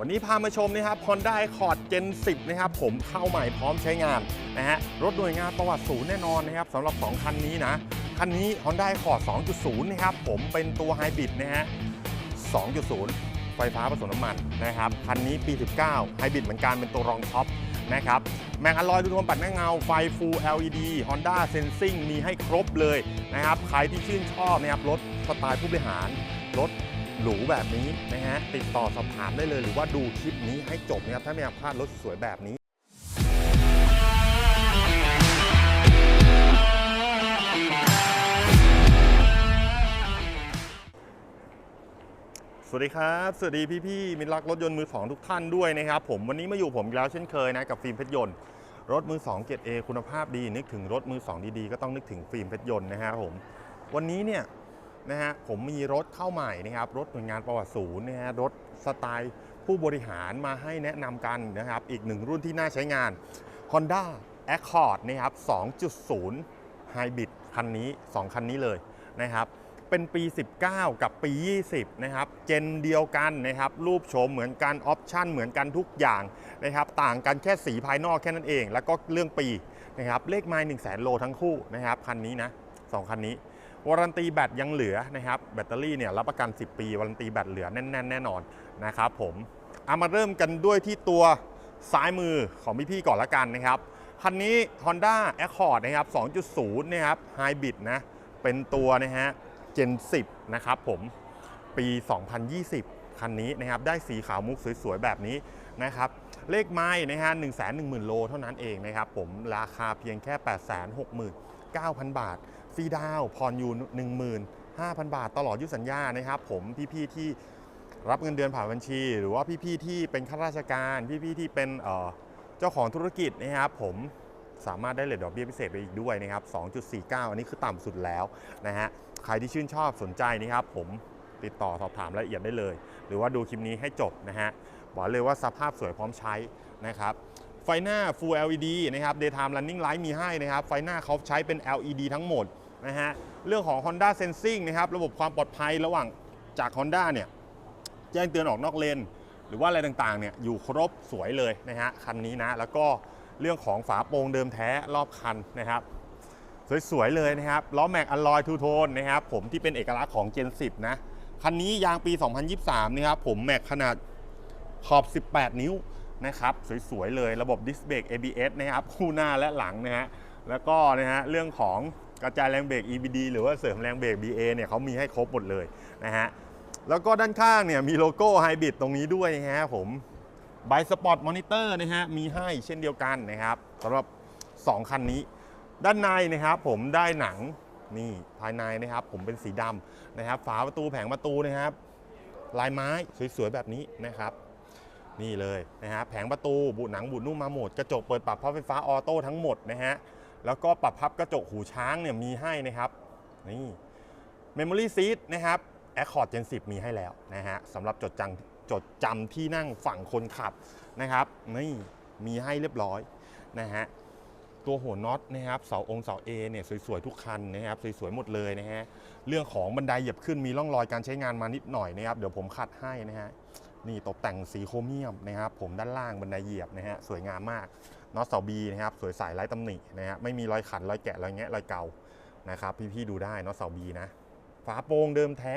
วันนี้พามาชมนะครับ Honda Accord Gen 10 นะครับ ผมเข้าใหม่พร้อมใช้งานนะฮะรถหน่วยงานประวัติศูนย์แน่นอนนะครับสำหรับ 2 คันนี้นะ คันนี้ Honda Accord 2.0 นะครับ ผมเป็นตัวไฮบริดนะฮะ 2.0 ไฟฟ้าผสมน้ำมันนะครับ คันนี้ปี 19 ไฮบริดเหมือนกันเป็นตัวรองท็อปนะครับแมงอลอยดูโทนปัดหน้าเงา ไฟ Full LED Honda Sensing มีให้ครบเลยนะครับ ใครที่ชื่นชอบนะครับรถสไตล์ผู้บริหาร รถ หรูแบบนี้นะฮะติดต่อสอบถามได้เลย หรือว่าดูคลิปนี้ให้จบนะครับถ้าไม่อยากพลาดรถสวยแบบนี้สวัสดีครับ สวัสดีพี่ๆมิตรรักรถยนต์มือสองทุกท่านด้วยนะครับผมวันนี้มาอยู่ผมแล้วเช่นเคยนะกับฟิล์มเพชรยนต์ รถมือ2เกรด A คุณภาพดีนึกถึงรถมือ2ดีๆ ก็ต้องนึกถึงฟิล์มเพชรยนต์นะครับผม วันนี้เนี่ย นะฮะผมมีรถเข้าใหม่นะครับรถหน่วยงานประวัติศูนย์นะฮะรถสไตล์ผู้บริหารมาให้แนะนำกันนะครับ อีกหนึ่งรุ่นที่น่าใช้งาน Honda Accord นะครับ 2.0 Hybrid คันนี้ 2 คันนี้เลยนะครับ เป็นปี 19 กับปี 20 นะครับ เจนเดียวกันนะครับ รูปโฉมเหมือนกัน ออปชั่นเหมือนกันทุกอย่างนะครับ ต่างกันแค่สีภายนอกแค่นั้นเอง แล้วก็เรื่องปีนะครับ เลขไมล์1 0 0 0 0 โลทั้งคู่นะครับ คันนี้นะสองคันนี้ วารันตีแบตยังเหลือนะครับแบตเตอรี่เนี่ยรับประกัน 10 ปีวารันตีแบตเหลือแน่นๆแน่นอนนะครับผมเอามาเริ่มกันด้วยที่ตัวซ้ายมือของพี่ๆก่อนละกันนะครับคันนี้ Honda Accord นะครับ 2.0 นะครับ Hybrid นะเป็นตัวนะฮะ Gen 10 นะครับผมปี 2020 คันนี้นะครับได้สีขาวมุกสวยๆ แบบนี้นะครับเลขไม้นะฮะ 110,000 โลเท่านั้นเองนะครับผมราคาเพียงแค่ 869,000 บาท รีดาวน์ผ่อนอยู่ 15,000 บาท ตลอดยุสัญญานะครับผมพี่ๆที่รับเงินเดือนผ่านบัญชี หรือว่าพี่ๆที่เป็นข้าราชการ พี่ๆที่เป็นเออเจ้าของธุรกิจนะครับผมสามารถได้เลทดอกเบี้ยพิเศษไปอีกด้วยนะครับ 2.49 อันนี้คือต่ำสุดแล้วนะฮะ ใครที่ชื่นชอบสนใจนะครับผมติดต่อสอบถามรายละเอียดได้เลย หรือว่าดูคลิปนี้ให้จบนะฮะ บอกเลยว่าสภาพสวยพร้อมใช้นะครับ ไฟหน้า Full LED นะครับ Daytime Running Light มีให้นะครับ ไฟหน้าเขาใช้เป็น LED ทั้งหมด นะฮะเรื่องของ Honda Sensing นะครับระบบความปลอดภัยระหว่างจาก Honda เนี่ยแจ้งเตือนออกนอกเลน หรือว่าอะไรต่างๆเนี่ยอยู่ครบสวยเลยนะฮะคันนี้นะแล้วก็เรื่องของฝาโปร่งเดิมแท้รอบคันนะครับสวยๆเลยนะครับล้อแม็กอลลอยทูโทนนะครับผมที่เป็นเอกลักษณ์ของ Gen 10 นะคันนี้ยางปี 2023 นะครับผมแม็กขนาดขอบ 18 นิ้วนะครับสวยๆเลยระบบดิสเบรก ABS นะครับคู่หน้าและหลังนะฮะแล้วก็นะฮะเรื่องของ กระจายแรงเบรก EBD หรือว่าเสริมแรงเบรก BA เนี่ยเขามีให้ครบหมดเลยนะฮะแล้วก็ด้านข้างเนี่ยมีโลโก้ไฮบริดตรงนี้ด้วยนะฮะผมไบสปอร์ตมอนิเตอร์นะฮะมีให้เช่นเดียวกันนะครับสำหรับ 2 คันนี้ ด้านในนะครับผมได้หนังนี่ภายในนะครับผมเป็นสีดำนะครับ ฝาประตูแผงประตูนะครับ ลายไม้สวยๆแบบนี้นะครับ นี่เลยนะฮะแผงประตูบุหนังบุนุ่มมาหมดกระจกเปิดปรับพับไฟฟ้าออโต้ทั้งหมดนะฮะ แล้วก็ปรับพับกระจกหูช้างเนี่ยมีให้นะครับนี่ Memory Seat นะครับ Accord Gen 10 มีให้แล้วนะฮะสำหรับจดจำจดจำที่นั่งฝั่งคนขับนะครับนี่มีให้เรียบร้อยนะฮะตัวหัวน็อตนะครับเสาองค์เสา A เนี่ยสวยๆทุกคันนะครับสวยๆหมดเลยนะฮะเรื่องของบันไดเหยียบขึ้นมีร่องรอยการใช้งานมานิดหน่อยนะครับเดี๋ยวผมขัดให้นะฮะนี่ตกแต่งสีโครเมียมนะครับ ผมด้านล่างบันไดเหยียบนะฮะสวยงามมาก น็อตเสา B นะครับสวยใสไร้ตำหนินะฮะไม่มีรอยขัดรอยแกะรอยแงะรอยเกานะครับพี่ๆดูได้น็อตเสา B นะฝาโปร่งเดิมแท้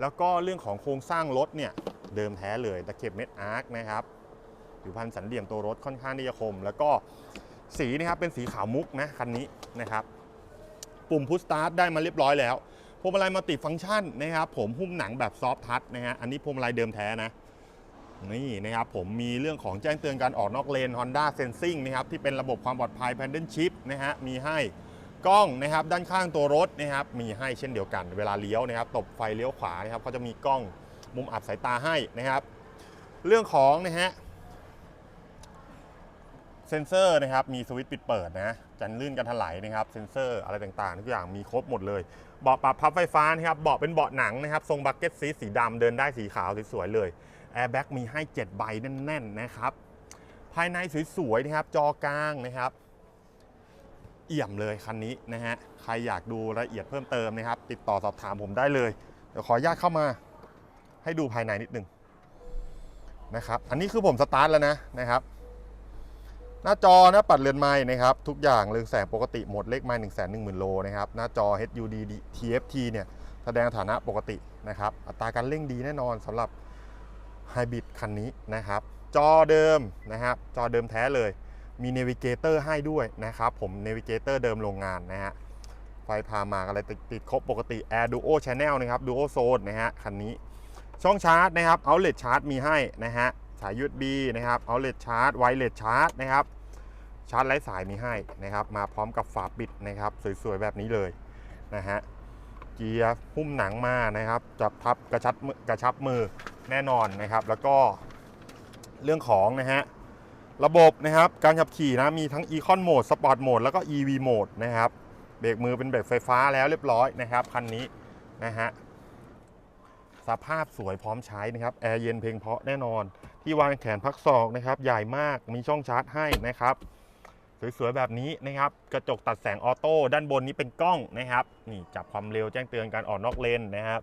แล้วก็เรื่องของโครงสร้างรถเนี่ยเดิมแท้เลยตะเข็บเม็ดอาร์คนะครับผิวพันสันเหลี่ยมตัวรถค่อนข้างที่จะคม แล้วก็สีนะครับเป็นสีขาวมุกนะคันนี้นะครับปุ่มพุชสตาร์ทได้มาเรียบร้อยแล้วพวงมาลัยมัลติฟังก์ชันนะครับผมหุ้มหนังแบบซอฟทัชนะฮะอันนี้พวงมาลัยเดิมแท้นะ นี่นะครับผมมีเรื่องของแจ้งเตือนการออกนอกเลน Honda Sensing นะครับที่เป็นระบบความปลอดภัย Paddle Shift นะฮะมีให้กล้องนะครับด้านข้างตัวรถนะครับมีให้เช่นเดียวกัน เวลาเลี้ยวนะครับตบไฟเลี้ยวขวานะครับเขาจะมีกล้องมุมอับสายตาให้นะครับ เรื่องของนะฮะ เซนเซอร์นะครับมีสวิตช์ปิดเปิดนะกันลื่นกันถลายนะครับเซนเซอร์อะไรต่างๆทุกอย่างมีครบหมดเลยเบาะปรับพับไฟฟ้านะครับเบาะเป็นเบาะหนังนะครับทรงบักเก็ตซีสีดำเดินได้สีขาวสวยๆเลยแอร์แบ็กมีให้7ใบแน่นๆนะครับภายในสวยๆนะครับจอกลางนะครับ เอี่ยมเลยคันนี้นะฮะใครอยากดูรายละเอียดเพิ่มเติมนะครับ ติดต่อสอบถามผมได้เลยเดี๋ยวขออนุญาตเข้ามาให้ดูภายในนิดนึงนะครับอันนี้คือผมสตาร์ทแล้วนะนะครับ หน้าจอนะปัดเรือนไม้นะครับ ทุกอย่างเรืองแสงปกติหมดเลขไม้1 1 0 0 0 0โลนะครับหน้าจอ HUD TFT เนี่ยแสดงฐานะปกตินะครับ อัตราการเร่งดีแน่นอนสำหรับไฮบริดคันนี้นะครับ จอเดิมนะครับจอเดิมแท้เลยมีเนวิเกเตอร์ให้ด้วยนะครับ ผมเนวิเกเตอร์เดิมโรงงานนะฮะไฟพามาอะไรติดครบปกติ Air Duo Channel นะครับ Duo Zone นะฮะคันนี้ ช่องชาร์จนะครับ Outlet Charge มีให้นะฮะ สาย USB นะครับ Outlet Charge Wireless Charge นะครับ ชาร์จไร้สายมีให้นะครับ มาพร้อมกับฝาปิดนะครับ สวยๆ แบบนี้เลยนะฮะ เกียร์หุ้มหนังมานะครับ จับทับกระชับกระชับมือแน่นอนนะครับ แล้วก็เรื่องของนะฮะ ระบบนะครับ การขับขี่นะ มีทั้ง Econ Mode Sport Mode แล้วก็ EV Mode นะครับ เบรกมือเป็นเบรกไฟฟ้าแล้วเรียบร้อยนะครับ คันนี้นะฮะสภาพสวยพร้อมใช้นะครับ แอร์เย็นเพลงเพราะแน่นอน ที่วางแขนพักศอกนะครับใหญ่มากมีช่องชาร์จให้นะครับ สวยๆแบบนี้นะครับ กระจกตัดแสงออโต้ด้านบนนี้เป็นกล้องนะครับ นี่จับความเร็วแจ้งเตือนการออกนอกเลนนะครับ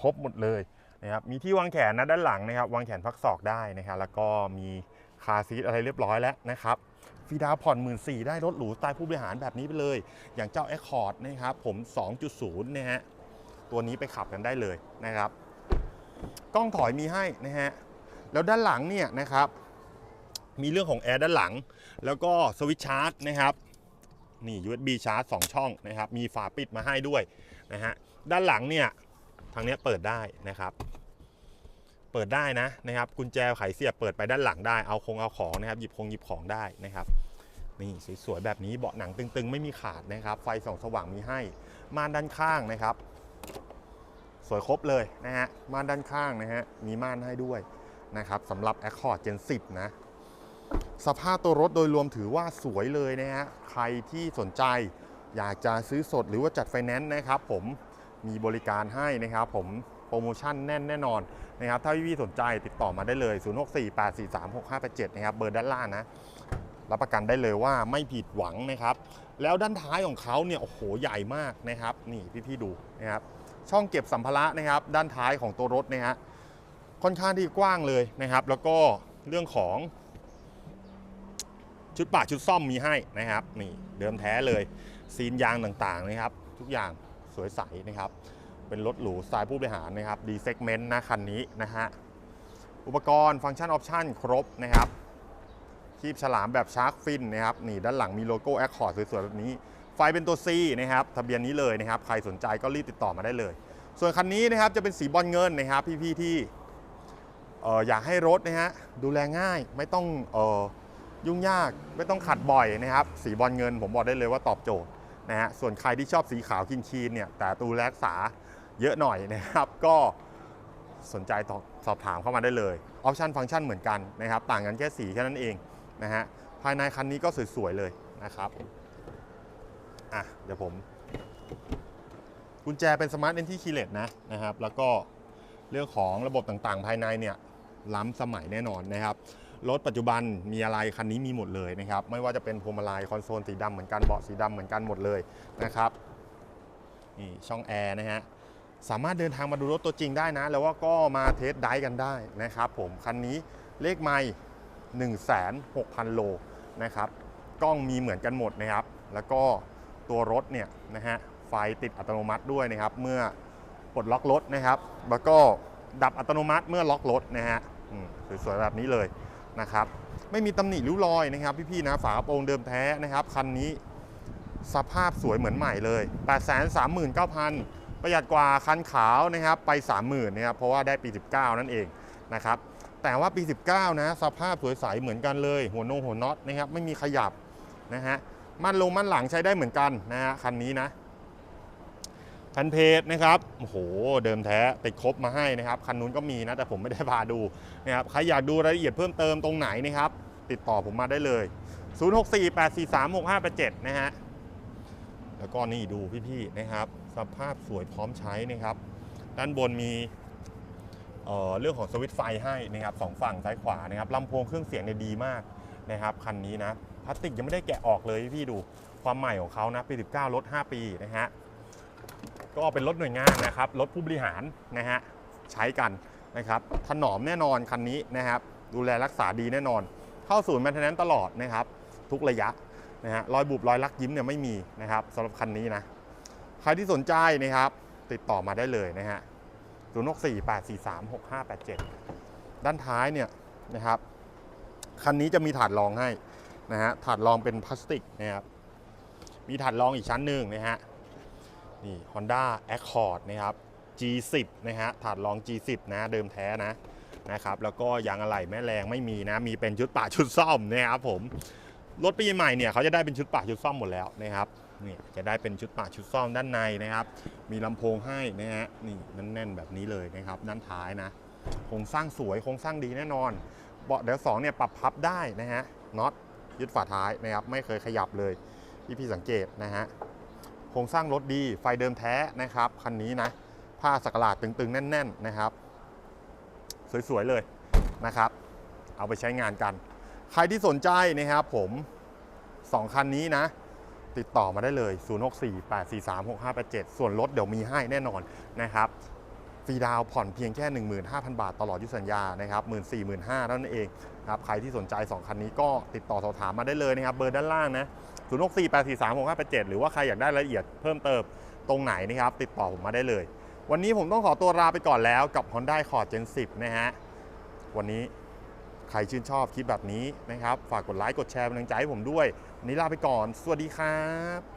ครบหมดเลยนะครับมีที่วางแขนนะด้านหลังนะครับ วางแขนพักศอกได้นะครับแล้วก็มีคาซีทอะไรเรียบร้อยแล้วนะครับฟีดาผ่อน1 4ื่นได้รถหรูสไตล์ผู้บริหารแบบนี้ไปเลย อย่างเจ้า Accord นะครับผม 2.0 นะฮะตัวนี้ไปขับกันได้เลยนะครับ กล้องถอยมีให้นะฮะ แล้วด้านหลังเนี่ยนะครับ มีเรื่องของแอร์ด้านหลัง แล้วก็สวิตช์ชาร์จนะครับนี่ USB ชาร์จ 2 ช่องนะครับ มีฝาปิดมาให้ด้วยนะฮะ ด้านหลังเนี่ยทางนี้เปิดได้นะครับ เปิดได้นะนะครับ กุญแจไขเสียบเปิดไปด้านหลังได้ เอาคงเอาของนะครับ หยิบคงหยิบของได้นะครับ นี่สวยๆแบบนี้ เบาะหนังตึงๆ ไม่มีขาดนะครับ ไฟส่องสว่างมีให้ ม่านด้านข้างนะครับ สวยครบเลยนะฮะ ม่านด้านข้างนะฮะ มีม่านให้ด้วย นะครับสำหรับ Accord Gen 10 นะ สภาพตัวรถโดยรวมถือว่าสวยเลยนะฮะ ใครที่สนใจอยากจะซื้อสดหรือว่าจัดไฟแนนซ์นะครับผมมีบริการให้นะครับผมโปรโมชั่นแน่นแน่นอนนะครับ ถ้าพี่ๆสนใจติดต่อมาได้เลย 0648436587 นะครับ เบอร์ด้านล่างนะ รับประกันได้เลยว่าไม่ผิดหวังนะครับ แล้วด้านท้ายของเขาเนี่ย โอ้โห ใหญ่มากนะครับ นี่พี่ๆดูนะครับ ช่องเก็บสัมภาระนะครับ ด้านท้ายของตัวรถนะฮะ ค่อนข้างที่กว้างเลยนะครับ แล้วก็เรื่องของชุดป่าชุดซ่อมมีให้นะครับนี่เดิมแท้เลยซีนยางต่างๆนะครับ ทุกอย่างสวยใสนะครับ เป็นรถหรูสไตล์ผู้บริหารนะครับดีเซกเมนต์นะคันนี้นะฮะอุปกรณ์ฟังก์ชันออปชั่นครบนะครับคีบฉลามแบบชาร์กฟินนะครับนี่ด้านหลังมีโลโก้แอคคอร์ดสวยๆแบบนี้ ไฟเป็นตัว C นะครับทะเบียนนี้เลยนะครับ ใครสนใจก็รีบติดต่อมาได้เลย ส่วนคันนี้นะครับจะเป็นสีบอลเงินนะครับ พี่ๆที่ อออยากให้รถนะฮะดูแลง่ายไม่ต้องออยุ่งยากไม่ต้องขัดบ่อยนะครับ สีบอลเงินผมบอกได้เลยว่าตอบโจทย์นะฮะส่วนใครที่ชอบสีขาวคินคีนเนี่ยแต่ตูรักษาเยอะหน่อยนะครับ ก็สนใจอสอบถามเข้ามาได้เลยออปชันฟังก์ชันเหมือนกันนะครับ ต่างกันแค่สีแค่นั้นเองนะฮะภายในคันนี้ก็สวยๆเลยนะครับอะเดี๋ยวผม กุญแจเป็นสมาร์ทเอนที่คีเลตนะนะครับ แล้วก็เรื่องของระบบต่างๆ ภายในเนี่ย ล้ำสมัยแน่นอนนะครับรถปัจจุบันมีอะไรคันนี้มีหมดเลยนะครับ ไม่ว่าจะเป็นพวงมาลัยคอนโซลสีดำเหมือนกันเบาะสีดำเหมือนกันหมดเลยนะครับนี่ช่องแอร์นะฮะสามารถเดินทางมาดูรถตัวจริงได้นะ แล้วว่าก็มาเทสไดฟ์กันได้นะครับ ผมคันนี้เลขไม่1 6 0 0 0 โลนะครับกล้องมีเหมือนกันหมดนะครับ แล้วก็ตัวรถเนี่ยนะฮะไฟติดอัตโนมัติด้วยนะครับ เมื่อปลดล็อกรถนะครับ แล้วก็ดับอัตโนมัติเมื่อล็อกรถนะฮะ สวยๆแบบนี้เลยนะครับไม่มีตำหนิริ้วรอยนะครับพี่ๆนะฝากระโปรงเดิมแท้นะครับคันนี้สภาพสวยเหมือนใหม่เลย 8 3 9 0 0 0 ประหยัดกว่าคันขาวนะครับไป 30,000นะครับเพราะว่าได้ปี 19 นั่นเองนะครับแต่ว่าปี 19 นะสภาพสวยใสเหมือนกันเลย หัวโนหัวน็อตนะครับไม่มีขยับนะฮะมันลงมันหลังใช้ได้เหมือนกันนะฮะคันนี้นะ คันเพจนะครับโอ้โหเดิมแท้ติดครบมาให้นะครับคันนู้นก็มีนะแต่ผมไม่ได้พาดูนะครับใครอยากดูรายละเอียดเพิ่มเติมตรงไหนนะครับ ติดต่อผมมาได้เลย 0648436587 นะฮะแล้วก็นี่ดูพี่ๆนะครับ สภาพสวยพร้อมใช้นะครับ ด้านบนมีเออเรื่องของสวิตช์ไฟให้นะครับสองฝั่งซ้ายขวานะครับลำโพงเครื่องเสียงเนี่ยดีมากนะครับคันนี้นะพลาสติกยังไม่ได้แกะออกเลยพี่ดูความใหม่ของเขานะปี 19รถ5ปีนะฮะ ก็เป็นรถหน่วยงานนะครับ รถผู้บริหารนะฮะใช้กันนะครับ ถนอมแน่นอนคันนี้นะครับ ดูแลรักษาดีแน่นอน เข้าศูนย์แมนเทนแนนตลอดนะครับ ทุกระยะนะฮะรอยบุบรอยลักยิ้มเนี่ยไม่มีนะครับสำหรับคันนี้นะ ใครที่สนใจนะครับ ติดต่อมาได้เลยนะฮะ0 6 4 8 4 3 6 5 8 7ด้านท้ายเนี่ยนะครับ คันนี้จะมีถาดรองให้นะฮะถาดรองเป็นพลาสติกนะครับมีถาดรองอีกชั้นหนึ่งนะฮะ นี่ Honda Accord นะครับ G10 นะฮะถาดรอง G10 นะเดิมแท้นะนะครับแล้วก็ยางอะไหล่แม่แรงไม่มีนะ มีเป็นชุดปะชุดซ่อมนะครับผมรถปีใหม่เนี่ยเขาจะได้เป็นชุดปะชุดซ่อมหมดแล้วนะครับนี่จะได้เป็นชุดปะชุดซ่อมด้านในนะครับ มีลำโพงให้นะฮะนี่แน่นๆแบบนี้เลยนะครับ ด้านท้ายนะโครงสร้างสวยโครงสร้างดีแน่นอนเบาะเดี๋ยวสองเนี่ยปรับพับได้นะฮะน็อตยึดฝาท้ายนะครับ ไม่เคยขยับเลยที่พี่สังเกตนะฮะ โครงสร้างรถดี ไฟเดิมแท้นะครับ คันนี้นะ ผ้าสักหลาดตึงๆ แน่น ๆ นะครับ สวย ๆ เลยนะครับ เอาไปใช้งานกัน ใครที่สนใจนะครับผม 2 คันนี้นะ ติดต่อมาได้เลย 0648436587 ส่วนลดเดี๋ยวมีให้แน่นอนนะครับฟรีดาวน์ผ่อนเพียงแค่ 15,000 บาทตลอดยุสัญญานะครับ 1 4 5 0 0เท่านั้นเอง ครับใครที่สนใจ 2 คันนี้ก็ติดต่อสอบถามมาได้เลยนะครับเบอร์ด้านล่างนะ0648436587 หรือว่าใครอยากได้รายละเอียดเพิ่มเติมตรงไหนนะครับ ติดต่อผมมาได้เลย วันนี้ผมต้องขอตัวลาไปก่อนแล้วกับ Honda Accord Gen 10 นะฮะ วันนี้ใครชื่นชอบคลิปแบบนี้นะครับ ฝากกดไลค์กดแชร์เป็นกำลังใจให้ผมด้วย วันนี้ลาไปก่อน สวัสดีครับ